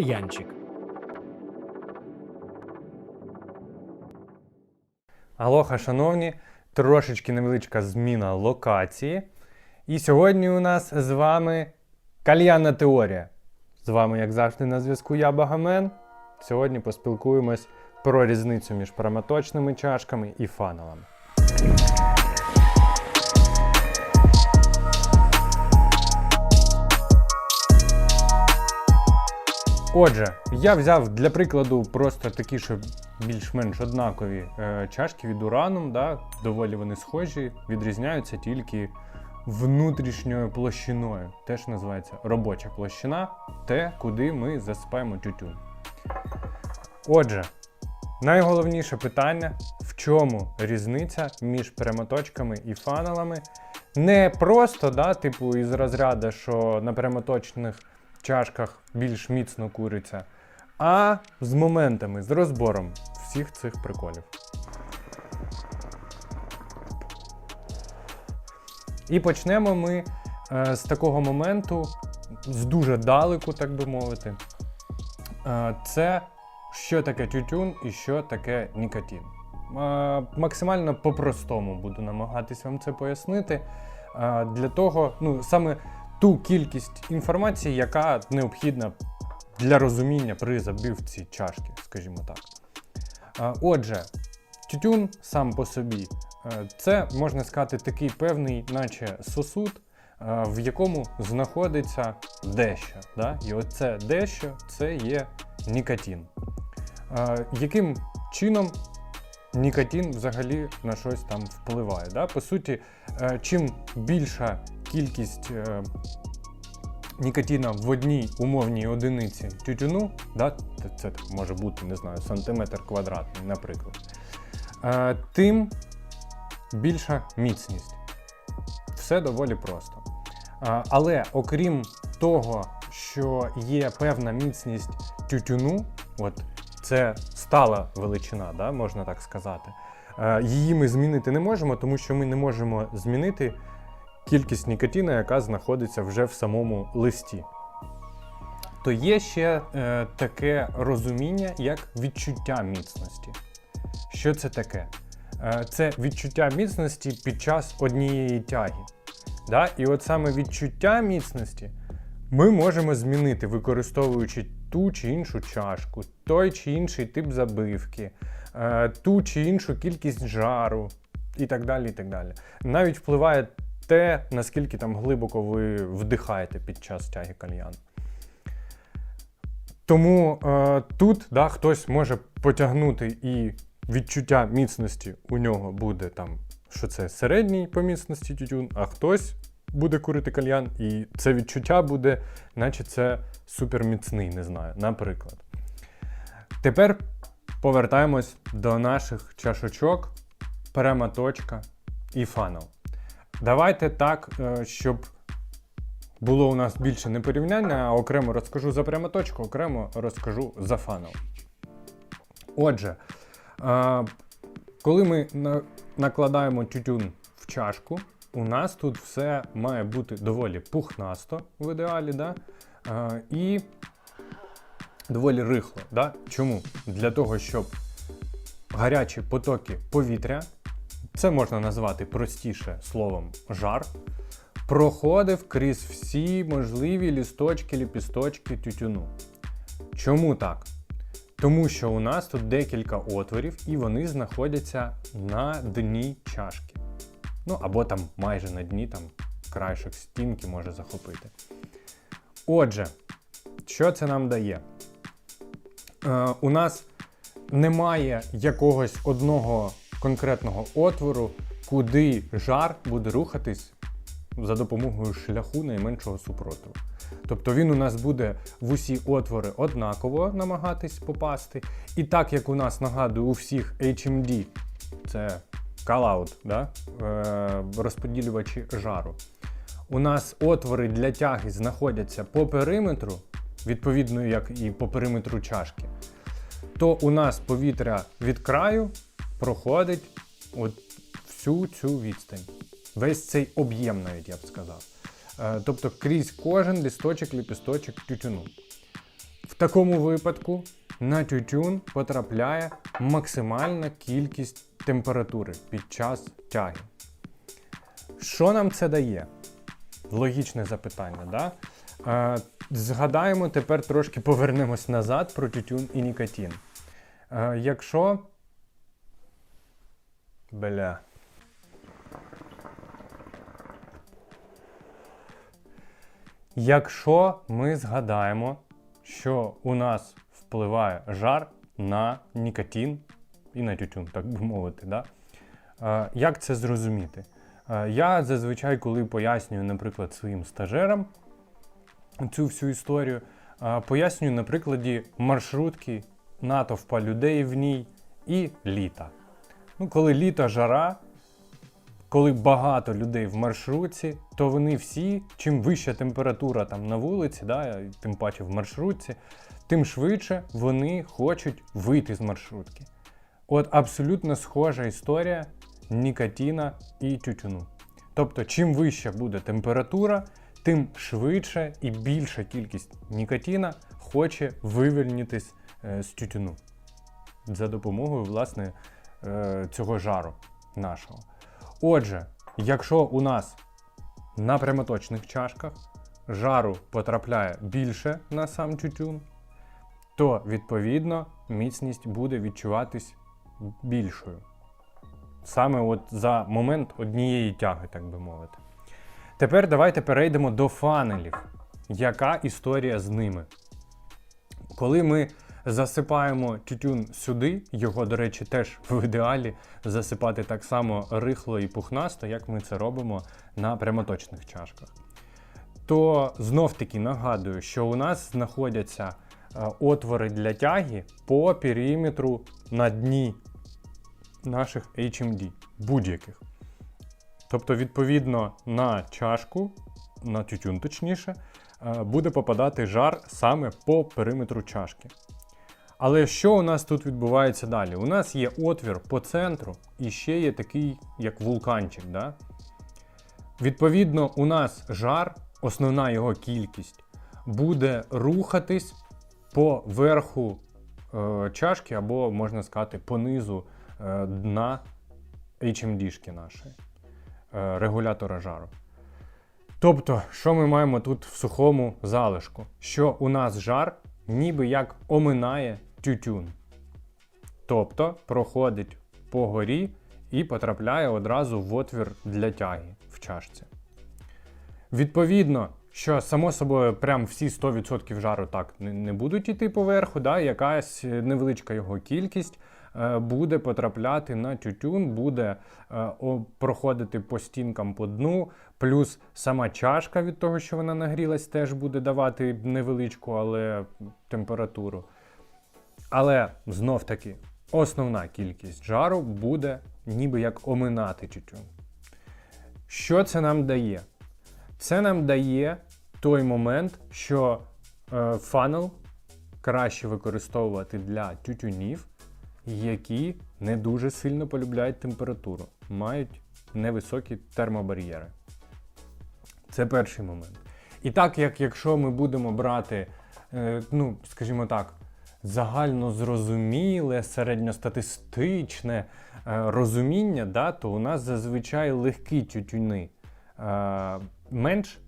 кальянчик. Алоха, шановні, трошечки невеличка зміна локації. І сьогодні у нас з вами кальянна теорія. З вами, як завжди, на зв'язку я Багамен. Сьогодні поспілкуємось про різницю між проматочними чашками і фановими. Отже, я взяв для прикладу просто такі, що більш-менш однакові е, чашки від Uranum, да, доволі вони схожі, відрізняються тільки внутрішньою площиною. Теж називається робоча площина, те, куди ми засипаємо тютюн. Отже, найголовніше питання, в чому різниця між прямоточками і фаналами. Не просто, да, типу, із розряду, що на прямоточних чашках більш міцно куриться, а з моментами, з розбором всіх цих приколів. І почнемо ми е, з такого моменту, з дуже далеку, так би мовити. Е, це що таке тютюн і що таке нікотин. Е, максимально по-простому буду намагатись вам це пояснити. Е, для того, ну, саме ту кількість інформації, яка необхідна для розуміння при забивці чашки, скажімо так. Отже, тютюн сам по собі е, це можна сказати такий певний, наче сосуд, е, в якому знаходиться дещо. Да? І оце дещо це є нікотин. Е, Яким чином нікотин взагалі на щось там впливає? Да? По суті, е, чим більша кількість е, нікотина в одній умовній одиниці тютюну, да, це може бути, не знаю, сантиметр квадратний, наприклад, е, тим більша міцність. Все доволі просто. Е, але окрім того, що є певна міцність тютюну, от це стала величина, да, можна так сказати. Її ми змінити не можемо, тому що ми не можемо змінити кількість нікотина, яка знаходиться вже в самому листі. То є ще е, таке розуміння, як відчуття міцності. Що це таке? Е, це відчуття міцності під час однієї тяги. Да? І от саме відчуття міцності ми можемо змінити, використовуючи ту чи іншу чашку, той чи інший тип забивки, е, ту чи іншу кількість жару і так далі. і так далі. Навіть впливає те, наскільки там глибоко ви вдихаєте під час тяги кальяну. Тому е, тут да, хтось може потягнути і відчуття міцності у нього буде там, що це середній по міцності тютюн, а хтось буде курити кальян, і це відчуття буде, наче це суперміцний, не знаю, наприклад. Тепер повертаємось до наших чашочок, перематочка і фанел. Давайте так, е, щоб було у нас більше не порівняння, а окремо розкажу за прямоточку, окремо розкажу за фанел. Отже, е, коли ми накладаємо тютюн в чашку, у нас тут все має бути доволі пухнасто в ідеалі, да? Е, і доволі рихло. Да? Чому? Для того, щоб гарячі потоки повітря, це можна назвати простіше словом жар, проходив крізь всі можливі лісточки, ліпісточки тютюну. Чому так? Тому що у нас тут декілька отворів, і вони знаходяться на дні чашки. Ну або там майже на дні, там краєшок стінки може захопити. Отже, що це нам дає? Е, у нас немає якогось одного конкретного отвору, куди жар буде рухатись за допомогою шляху найменшого супротиву. Тобто він у нас буде в усі отвори однаково намагатись попасти. І так як у нас нагадую у всіх HMD, це call-out, да? е, розподілювачі жару. У нас отвори для тяги знаходяться по периметру, відповідно, як і по периметру чашки, то у нас повітря від краю проходить от всю цю відстань. Весь цей об'єм, навіть я б сказав. Е, Тобто крізь кожен лісточок, ліпісточок тютюну. В такому випадку на тютюн потрапляє максимальна кількість температури під час тяги. Що нам це дає? Логічне запитання, да? Е, згадаємо, тепер трошки повернемось назад про тютюн і нікотин. Е, якщо. Бля. Якщо ми згадаємо, що у нас впливає жар на нікотин і на тютюн, так би мовити, да? Як це зрозуміти? Я зазвичай, коли пояснюю, наприклад, своїм стажерам цю всю історію, пояснюю на прикладі маршрутки, натовпа людей в ній і літа. Ну, коли літо жара, коли багато людей в маршрутці, то вони всі, чим вища температура там на вулиці, да, тим паче в маршрутці, тим швидше вони хочуть вийти з маршрутки. От абсолютно схожа історія нікотина і тютюну. Тобто, чим вища буде температура, тим швидше і більша кількість нікотина хоче вивільнитись е, з тютюну за допомогою власне цього жару нашого. Отже, якщо у нас на прямоточних чашках жару потрапляє більше на сам тютюн, то відповідно міцність буде відчуватись більшою. Саме от за момент однієї тяги, так би мовити. Тепер давайте перейдемо до фанелів. Яка історія з ними? Коли ми засипаємо тютюн сюди, його, до речі, теж в ідеалі засипати так само рихло і пухнасто, як ми це робимо на прямоточних чашках. То знов-таки нагадую, що у нас знаходяться е, отвори для тяги по периметру на дні наших HMD, будь-яких. Тобто, відповідно, на чашку, на тютюн точніше, е, буде попадати жар саме по периметру чашки. Але що у нас тут відбувається далі? У нас є отвір по центру і ще є такий, як вулканчик. Да? Відповідно, у нас жар, основна його кількість, буде рухатись по верху е, чашки, або, можна сказати, по низу е, дна HMD-шки нашої, е, регулятора жару. Тобто, що ми маємо тут в сухому залишку? Що у нас жар ніби як оминає тютюн. Тобто проходить по горі і потрапляє одразу в отвір для тяги в чашці. Відповідно, що само собою прям всі 100% жару так не, будуть йти поверху, да, якась невеличка його кількість е, буде потрапляти на тютюн, буде е, проходити по стінкам по дну, плюс сама чашка від того, що вона нагрілась, теж буде давати невеличку, але температуру. Але знов таки, основна кількість жару буде ніби як оминати тютюн. Що це нам дає? Це нам дає той момент, що е, фанел краще використовувати для тютюнів, які не дуже сильно полюбляють температуру, мають невисокі термобар'єри. Це перший момент. І так як якщо ми будемо брати, е, ну, скажімо так, загальнозрозуміле, середньостатистичне е, розуміння, да, то у нас зазвичай легкі тютюни е, менш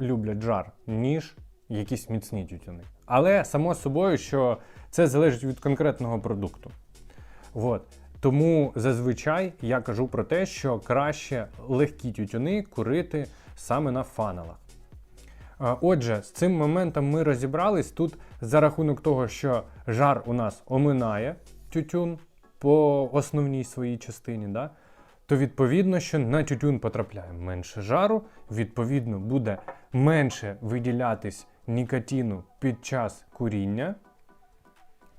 люблять жар, ніж якісь міцні тютюни. Але само собою, що це залежить від конкретного продукту. От. Тому зазвичай я кажу про те, що краще легкі тютюни курити саме на фанелах. Отже, з цим моментом ми розібрались тут за рахунок того, що жар у нас оминає тютюн по основній своїй частині, да? то відповідно, що на тютюн потрапляє менше жару, відповідно, буде менше виділятись нікотину під час куріння,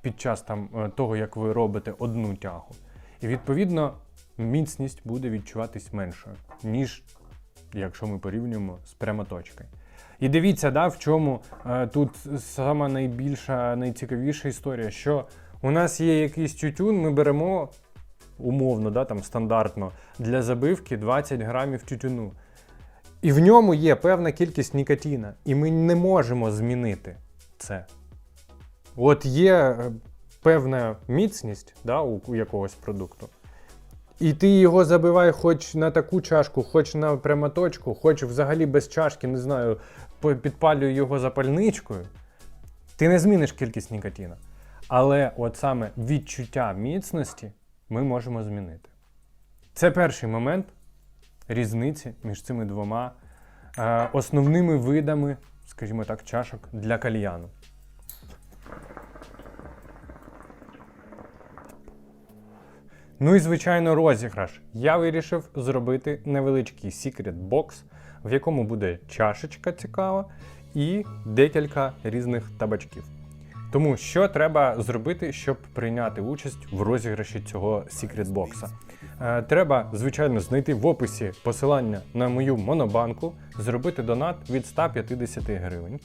під час там, е, того, як ви робите одну тягу. І відповідно міцність буде відчуватись меншою, ніж якщо ми порівнюємо з прямоточкою. І дивіться, да, в чому е, тут сама найбільша, найцікавіша історія, що у нас є якийсь тютюн, ми беремо умовно, да, там стандартно для забивки 20 грамів тютюну. І в ньому є певна кількість нікотина, і ми не можемо змінити це. От є е, певна міцність да, у якогось продукту. І ти його забивай хоч на таку чашку, хоч на прямоточку, хоч взагалі без чашки, не знаю, підпалюй його запальничкою. Ти не зміниш кількість нікотина. Але от саме відчуття міцності ми можемо змінити. Це перший момент різниці між цими двома е, основними видами, скажімо так, чашок для кальяну. Ну і звичайно, розіграш. Я вирішив зробити невеличкий секрет бокс, в якому буде чашечка цікава і декілька різних табачків. Тому що треба зробити, щоб прийняти участь в розіграші цього секрет-бокса? Е, треба, звичайно, знайти в описі посилання на мою монобанку, зробити донат від 150 гривень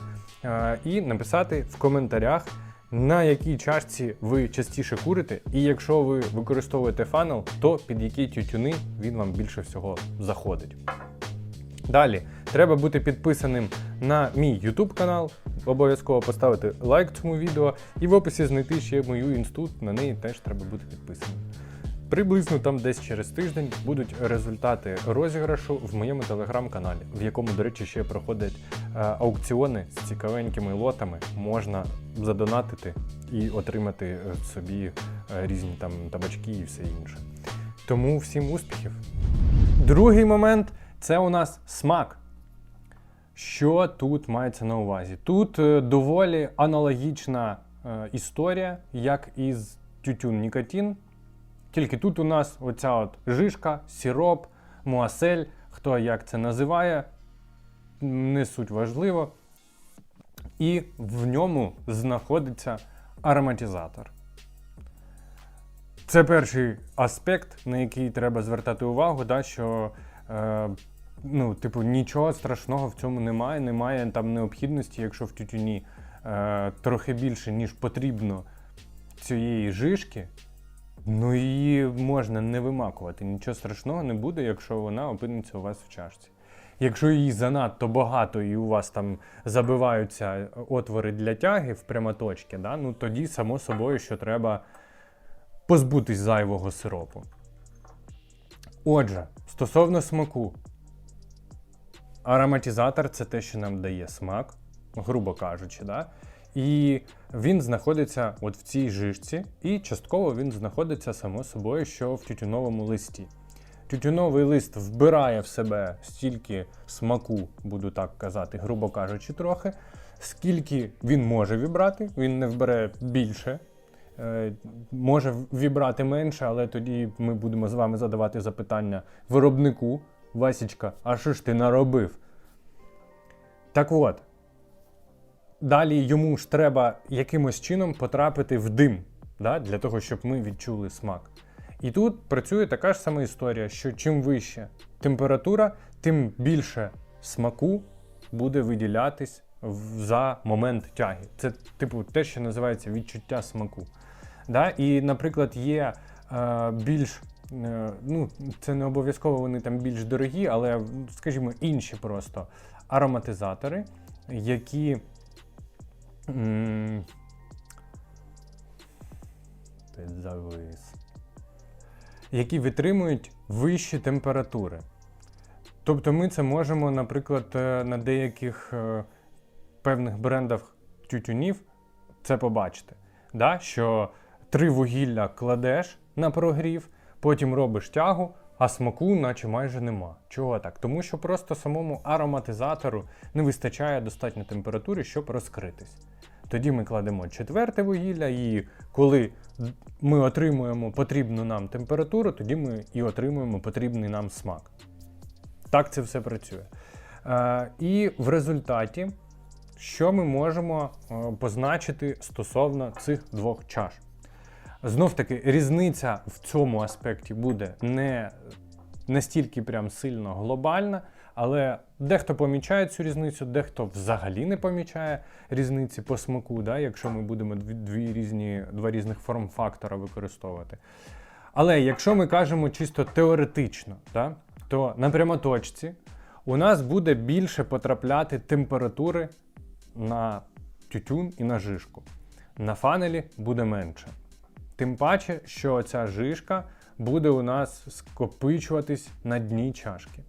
е, і написати в коментарях, на якій чашці ви частіше курите, і якщо ви використовуєте фанел, то під які тютюни він вам більше всього заходить. Далі треба бути підписаним на мій YouTube канал. Обов'язково поставити лайк цьому відео і в описі знайти ще мою інсту, на неї теж треба бути підписаним. Приблизно там десь через тиждень будуть результати розіграшу в моєму телеграм-каналі, в якому, до речі, ще проходять е, аукціони з цікавенькими лотами. Можна задонатити і отримати собі е, різні там табачки і все інше. Тому всім успіхів! Другий момент це у нас смак. Що тут мається на увазі? Тут е, доволі аналогічна е, історія, як із тютюн нікотин. Тільки тут у нас оця от жишка, сироп, муасель, хто як це називає, не суть важливо. І в ньому знаходиться ароматизатор. Це перший аспект, на який треба звертати увагу, да, що е, ну, типу, нічого страшного в цьому немає. Немає там необхідності, якщо в тютюні е, трохи більше, ніж потрібно цієї жишки, ну її можна не вимакувати. Нічого страшного не буде, якщо вона опиниться у вас в чашці. Якщо її занадто багато і у вас там забиваються отвори для тяги в прямоточки, да, ну тоді, само собою, що треба позбутись зайвого сиропу. Отже, стосовно смаку, ароматизатор це те, що нам дає смак, грубо кажучи, да? і він знаходиться от в цій жишці, і частково він знаходиться само собою, що в тютюновому листі. Тютюновий лист вбирає в себе стільки смаку, буду так казати, грубо кажучи, трохи, скільки він може вібрати, він не вбере більше, Е, може вібрати менше, але тоді ми будемо з вами задавати запитання виробнику. Васічка, а що ж ти наробив? Так от. Далі йому ж треба якимось чином потрапити в дим, да, для того, щоб ми відчули смак. І тут працює така ж сама історія, що чим вища температура, тим більше смаку буде виділятись за момент тяги. Це, типу, те, що називається відчуття смаку. Да? І, наприклад, є е, більш, ну, це не обов'язково вони там більш дорогі, але, скажімо, інші просто ароматизатори, які. Ти завис. Які витримують вищі температури. Тобто ми це можемо, наприклад, е, на деяких е, певних брендах тютюнів це побачити. Да? Що три вугілля кладеш на прогрів, потім робиш тягу, а смаку наче майже нема. Чого так? Тому що просто самому ароматизатору не вистачає достатньо температури, щоб розкритись. Тоді ми кладемо четверте вугілля, і коли ми отримуємо потрібну нам температуру, тоді ми і отримуємо потрібний нам смак. Так це все працює. Е, і в результаті, що ми можемо е, позначити стосовно цих двох чаш? Знов таки, різниця в цьому аспекті буде не настільки прям сильно глобальна, але дехто помічає цю різницю, дехто взагалі не помічає різниці по смаку, да, якщо ми будемо дві, дві різні, два різних форм-фактора використовувати. Але якщо ми кажемо чисто теоретично, да, то на прямоточці у нас буде більше потрапляти температури на тютюн і на жишку. на фанелі буде менше. Тим паче, що ця жишка буде у нас скопичуватись на дні чашки.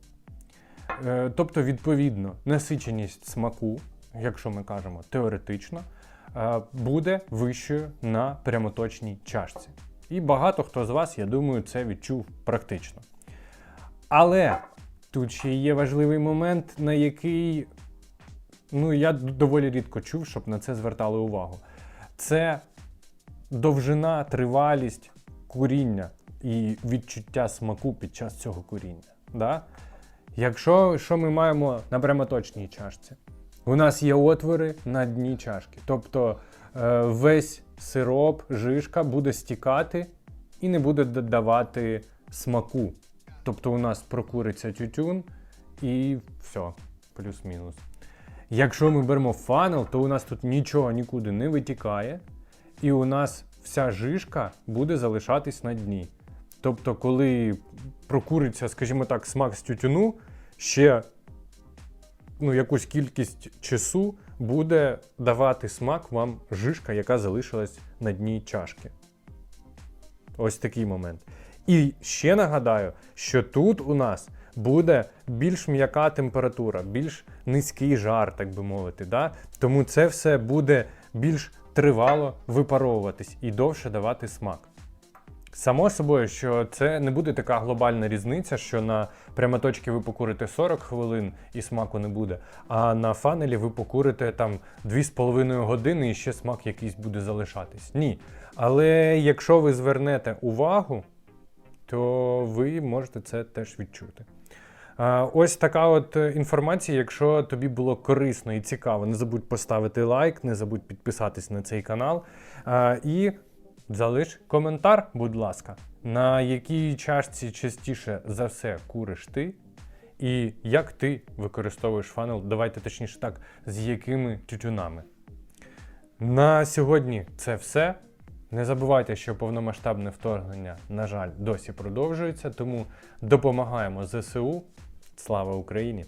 Е, Тобто, відповідно, насиченість смаку, якщо ми кажемо теоретично, е, буде вищою на прямоточній чашці. І багато хто з вас, я думаю, це відчув практично. Але тут ще є важливий момент, на який ну, я доволі рідко чув, щоб на це звертали увагу. Це довжина, тривалість куріння і відчуття смаку під час цього куріння. Да? Якщо що ми маємо на прямоточній чашці, у нас є отвори на дні чашки. Тобто е, весь сироп, жишка буде стікати і не буде д- давати смаку. Тобто у нас прокуриться тютюн і все, плюс-мінус. Якщо ми беремо фанел, то у нас тут нічого нікуди не витікає, і у нас вся жишка буде залишатись на дні. Тобто, коли прокуриться, скажімо так, смак з тютюну, ще ну, якусь кількість часу буде давати смак вам жишка, яка залишилась на дні чашки. Ось такий момент. І ще нагадаю, що тут у нас буде більш м'яка температура, більш низький жар, так би мовити. Да? Тому це все буде більш тривало випаровуватись і довше давати смак. Само собою, що це не буде така глобальна різниця, що на прямоточці ви покурите 40 хвилин і смаку не буде, а на фанелі ви покурите там 2,5 години і ще смак якийсь буде залишатись. Ні. Але якщо ви звернете увагу, то ви можете це теж відчути. Ось така от е, інформація. Якщо тобі було корисно і цікаво, не забудь поставити лайк, не забудь підписатись на цей канал. І залиш коментар, будь ласка, на якій чашці частіше за все куриш ти, і як ти використовуєш фанел, давайте точніше так, з якими тютюнами. На сьогодні це все. Не забувайте, що повномасштабне вторгнення, на жаль, досі продовжується, тому допомагаємо ЗСУ. Слава Україні!